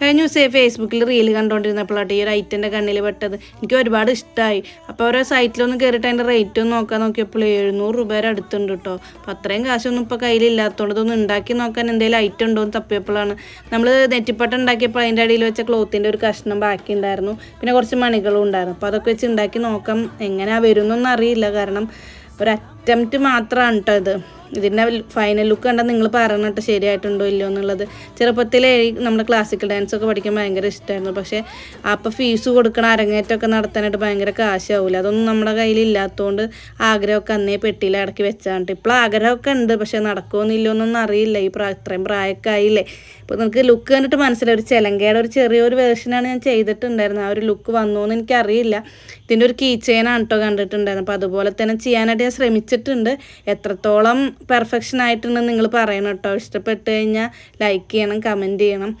കഴിഞ്ഞ ദിവസം ഫേസ്ബുക്കിൽ റീൽ കണ്ടുകൊണ്ടിരുന്നപ്പോഴാണ് ഈ ഒരു ഐറ്റന്റെ കണ്ണിൽ പെട്ടത്. എനിക്ക് ഒരുപാട് ഇഷ്ടമായി അപ്പോൾ ഓരോ സൈറ്റിലൊന്ന് കയറിയിട്ട് അതിന്റെ റേറ്റ് ഒന്ന് നോക്കാൻ നോക്കിയപ്പോൾ എഴുന്നൂറ് രൂപ വരെ അടുത്തുണ്ട് കേട്ടോ അപ്പോൾ അത്രയും കാശൊന്നും ഇപ്പോൾ കയ്യിലില്ലാത്തതുകൊണ്ട് ഇതൊന്ന് ഉണ്ടാക്കി നോക്കാൻ എന്തെങ്കിലും ഐറ്റം ഉണ്ടോ എന്ന് തപ്പിയപ്പോഴാണ് നമ്മൾ നെറ്റിപ്പട്ട ഉണ്ടാക്കിയപ്പോൾ അതിന്റെ അടിയിൽ വെച്ച ക്ലോത്തിന്റെ ഒരു കഷ്ണം ബാക്കി ഉണ്ടായിരുന്നു. പിന്നെ കുറച്ച് മണികളും ഉണ്ടായിരുന്നു. അപ്പോൾ അതൊക്കെ വെച്ച് ഉണ്ടാക്കി നോക്കാം. എങ്ങനെയാണ് വരുന്നൊന്നും അറിയില്ല. കാരണം ഒരു അറ്റംപ്റ്റ് മാത്രമാണ് കേട്ടോ ഇത്. ഇതിന്റെ ഫൈനൽ ലുക്ക് കണ്ടാൽ നിങ്ങൾ പറഞ്ഞിട്ട് ശരിയായിട്ടുണ്ടോ ഇല്ലയോ എന്നുള്ളത്. ചെറുപ്പത്തിലേ നമ്മുടെ ക്ലാസിക്കൽ ഡാൻസ് ഒക്കെ പഠിക്കാൻ ഭയങ്കര ഇഷ്ടമായിരുന്നു പക്ഷേ അപ്പോൾ ഫീസ് കൊടുക്കണ അരങ്ങേറ്റമൊക്കെ നടത്താനായിട്ട് ഭയങ്കര കാശാവില്ല അതൊന്നും നമ്മുടെ കയ്യിൽ ഇല്ലാത്തതുകൊണ്ട് ആഗ്രഹമൊക്കെ അന്നേ പെട്ടിയിൽ ഇടയ്ക്ക് വെച്ചാണ്ട് ഇപ്പോൾ ആഗ്രഹമൊക്കെ ഉണ്ട് പക്ഷേ നടക്കുമെന്നില്ലോ എന്നൊന്നും അറിയില്ല. ഈ പ്രാ ഇത്രയും പ്രായമൊക്കെ ആയില്ലേ. ഇപ്പോൾ നിങ്ങൾക്ക് ലുക്ക് കണ്ടിട്ട് മനസ്സിലായി. ഒരു ചെലങ്കയുടെ ഒരു ചെറിയൊരു വേർഷനാണ് ഞാൻ ചെയ്തിട്ടുണ്ടായിരുന്നത്. ആ ഒരു ലുക്ക് വന്നു എന്ന് എനിക്കറിയില്ല. ഇതിന്റെ ഒരു കീ ചെയിനാണ് കേട്ടോ കണ്ടിട്ടുണ്ടായിരുന്നത്. അപ്പോൾ അതുപോലെ തന്നെ ചെയ്യാനായിട്ട് ഞാൻ ശ്രമിച്ചിട്ടുണ്ട്. എത്രത്തോളം പെർഫെക്ഷൻ ആയിട്ടുണ്ടെന്ന് നിങ്ങൾ പറയണം കേട്ടോ. ഇഷ്ടപ്പെട്ട് കഴിഞ്ഞാൽ ലൈക്ക് ചെയ്യണം കമന്റ് ചെയ്യണം.